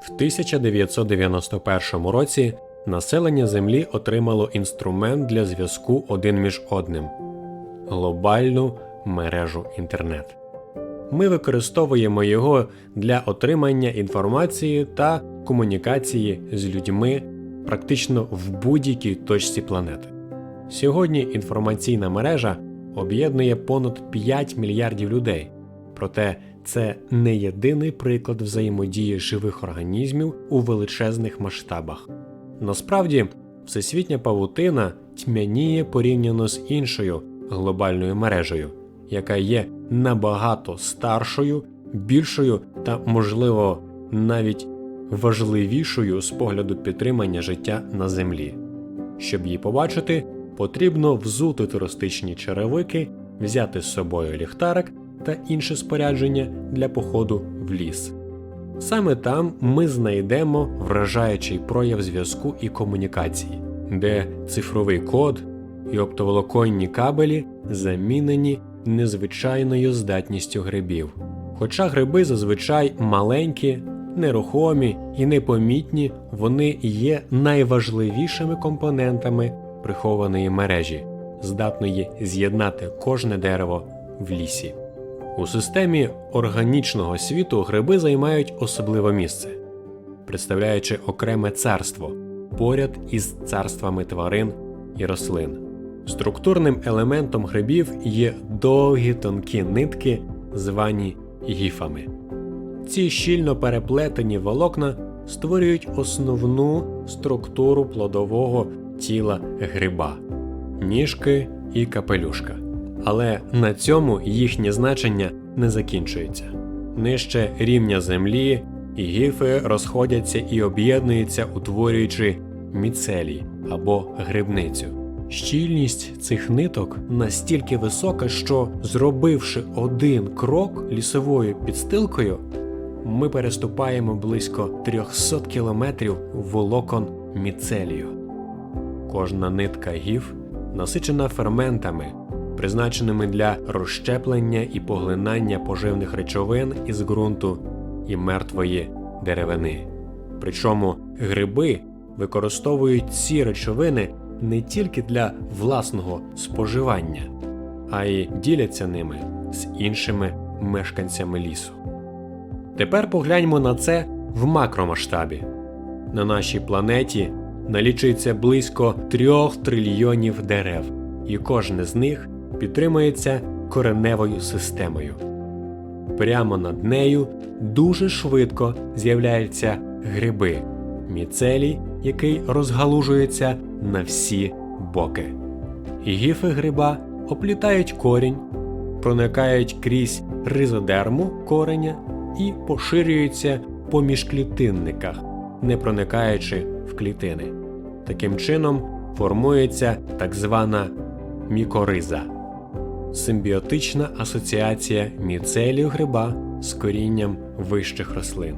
В 1991 році населення Землі отримало інструмент для зв'язку один між одним глобальну мережу інтернет. Ми використовуємо його для отримання інформації та комунікації з людьми практично в будь-якій точці планети. Сьогодні інформаційна мережа об'єднує понад 5 мільярдів людей, проте це не єдиний приклад взаємодії живих організмів у величезних масштабах. Насправді, всесвітня павутина тьмяніє порівняно з іншою глобальною мережею, яка є набагато старшою, більшою та, можливо, навіть важливішою з погляду підтримання життя на землі. Щоб її побачити, потрібно взути туристичні черевики, взяти з собою ліхтарик та інше спорядження для походу в ліс. Саме там ми знайдемо вражаючий прояв зв'язку і комунікації, де цифровий код і оптоволоконні кабелі замінені незвичайною здатністю грибів. Хоча гриби зазвичай маленькі, нерухомі і непомітні, вони є найважливішими компонентами прихованої мережі, здатної з'єднати кожне дерево в лісі. У системі органічного світу гриби займають особливе місце, представляючи окреме царство поряд із царствами тварин і рослин. Структурним елементом грибів є довгі тонкі нитки, звані гіфами. Ці щільно переплетені волокна створюють основну структуру плодового тіла гриба ніжки і капелюшка. Але на цьому їхнє значення не закінчується. Нижче рівня землі гіфи розходяться і об'єднуються, утворюючи міцелій або грибницю. Щільність цих ниток настільки висока, що, зробивши один крок лісовою підстилкою, ми переступаємо близько 300 кілометрів волокон міцелію. Кожна нитка гіф насичена ферментами, призначеними для розщеплення і поглинання поживних речовин із ґрунту і мертвої деревини. Причому гриби використовують ці речовини не тільки для власного споживання, а й діляться ними з іншими мешканцями лісу. Тепер погляньмо на це в макромасштабі. На нашій планеті налічується близько трьох трильйонів дерев, і кожне з них підтримується кореневою системою. Прямо над нею дуже швидко з'являються гриби, міцелій, який розгалужується на всі боки. Гіфи гриба оплітають корінь, проникають крізь ризодерму кореня і поширюються по міжклітинниках, не проникаючи в клітини. Таким чином формується так звана мікориза симбіотична асоціація міцелію гриба з корінням вищих рослин.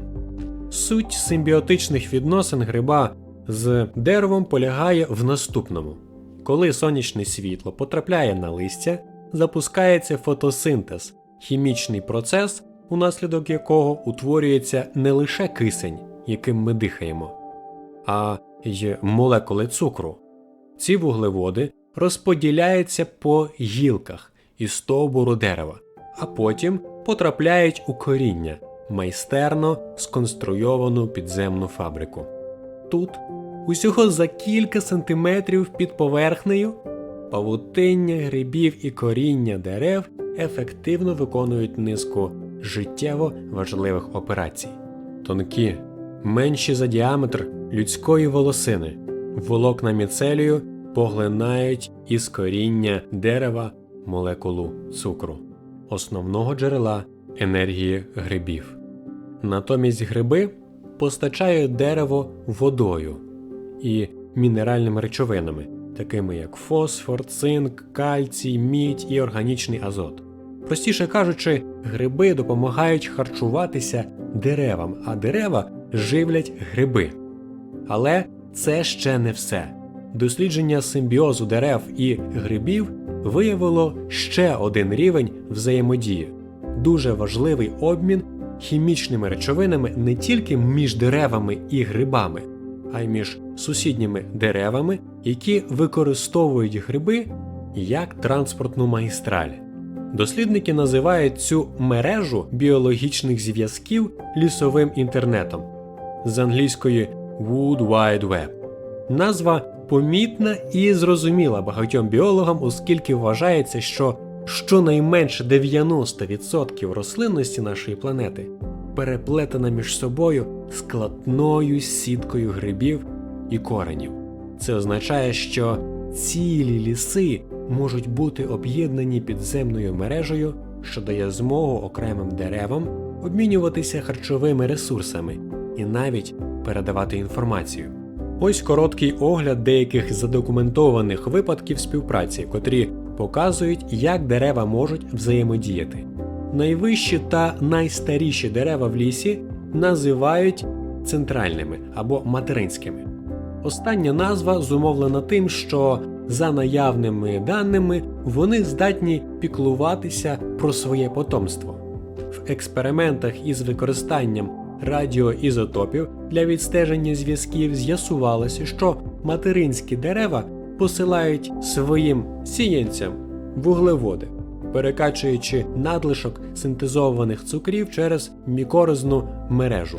Суть симбіотичних відносин гриба з деревом полягає в наступному: коли сонячне світло потрапляє на листя, запускається фотосинтез, хімічний процес, унаслідок якого утворюється не лише кисень, яким ми дихаємо, а й молекули цукру. Ці вуглеводи розподіляються по гілках і стовбуру дерева, а потім потрапляють у коріння, майстерно сконструйовану підземну фабрику. Тут, усього за кілька сантиметрів під поверхнею, павутиння грибів і коріння дерев ефективно виконують низку життєво важливих операцій. Тонкі, менші за діаметр людської волосини, волокна міцелію поглинають із коріння дерева молекулу цукру, основного джерела енергії грибів. Натомість гриби постачають дерево водою і мінеральними речовинами, такими як фосфор, цинк, кальцій, мідь і органічний азот. Простіше кажучи, гриби допомагають харчуватися деревам, а дерева живлять гриби. Але це ще не все. Дослідження симбіозу дерев і грибів виявило ще один рівень взаємодії дуже важливий обмін хімічними речовинами не тільки між деревами і грибами, а й між сусідніми деревами, які використовують гриби як транспортну магістраль. Дослідники називають цю мережу біологічних зв'язків лісовим інтернетом з англійської Wood Wide Web. Назва помітна і зрозуміла багатьом біологам, оскільки вважається, що щонайменше 90% рослинності нашої планети переплетена між собою складною сіткою грибів і коренів. Це означає, що цілі ліси можуть бути об'єднані підземною мережею, що дає змогу окремим деревам обмінюватися харчовими ресурсами і навіть передавати інформацію. Ось короткий огляд деяких задокументованих випадків співпраці, котрі показують, як дерева можуть взаємодіяти. Найвищі та найстаріші дерева в лісі називають центральними або материнськими. Остання назва зумовлена тим, що за наявними даними вони здатні піклуватися про своє потомство. В експериментах із використанням радіоізотопів для відстеження зв'язків з'ясувалося, що материнські дерева посилають своїм сіянцям вуглеводи, перекачуючи надлишок синтезованих цукрів через мікоризну мережу.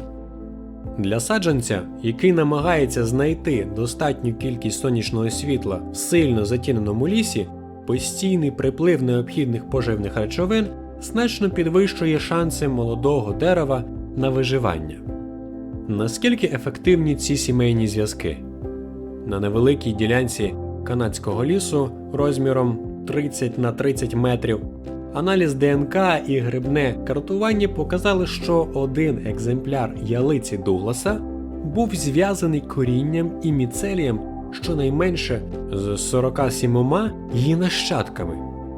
Для саджанця, який намагається знайти достатню кількість сонячного світла в сильно затіненому лісі, постійний приплив необхідних поживних речовин значно підвищує шанси молодого дерева на виживання. Наскільки ефективні ці сімейні зв'язки? На невеликій ділянці канадського лісу розміром 30 на 30 метрів аналіз ДНК і грибне картування показали, що один екземпляр ялиці Дугласа був зв'язаний корінням і міцелієм щонайменше з 47 її нащадками.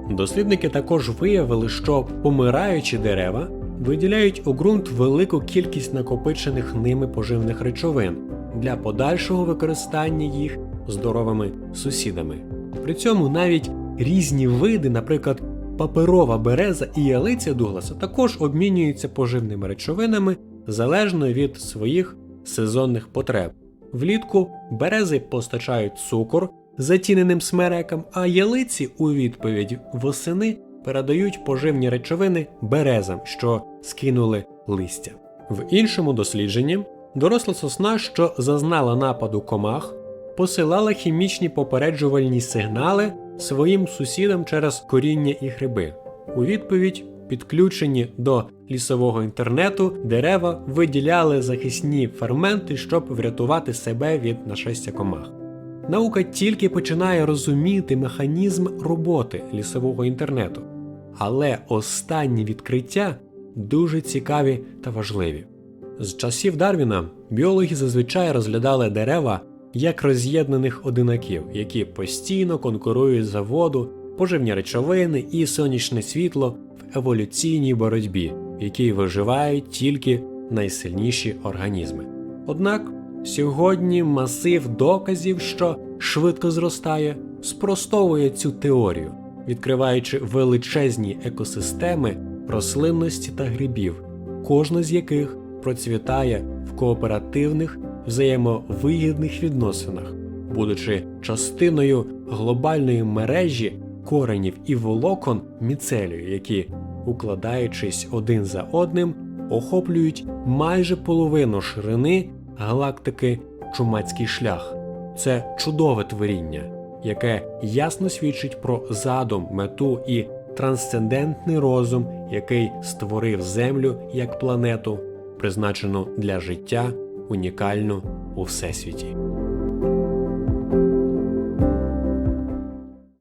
Дослідники також виявили, що помираючі дерева виділяють у ґрунт велику кількість накопичених ними поживних речовин для подальшого використання їх здоровими сусідами. При цьому навіть різні види, наприклад, паперова береза і ялиця Дугласа, також обмінюються поживними речовинами залежно від своїх сезонних потреб. Влітку берези постачають цукор затіненим смерекам, а ялиці у відповідь восени передають поживні речовини березам, що скинули листя. В іншому дослідженні доросла сосна, що зазнала нападу комах, посилала хімічні попереджувальні сигнали своїм сусідам через коріння і гриби. У відповідь, підключені до лісового інтернету, дерева виділяли захисні ферменти, щоб врятувати себе від нашестя комах. Наука тільки починає розуміти механізм роботи лісового інтернету, але останні відкриття дуже цікаві та важливі. З часів Дарвіна біологи зазвичай розглядали дерева як роз'єднаних одинаків, які постійно конкурують за воду, поживні речовини і сонячне світло в еволюційній боротьбі, в якій виживають тільки найсильніші організми. Однак сьогодні масив доказів, що швидко зростає, спростовує цю теорію, відкриваючи величезні екосистеми рослинності та грибів, кожна з яких процвітає в кооперативних взаємовигідних відносинах, будучи частиною глобальної мережі коренів і волокон міцелію, які, укладаючись один за одним, охоплюють майже половину ширини галактики Чумацький шлях. Це чудове творіння, яке ясно свідчить про задум, мету і трансцендентний розум, який створив Землю як планету, призначену для життя унікальну у всесвіті.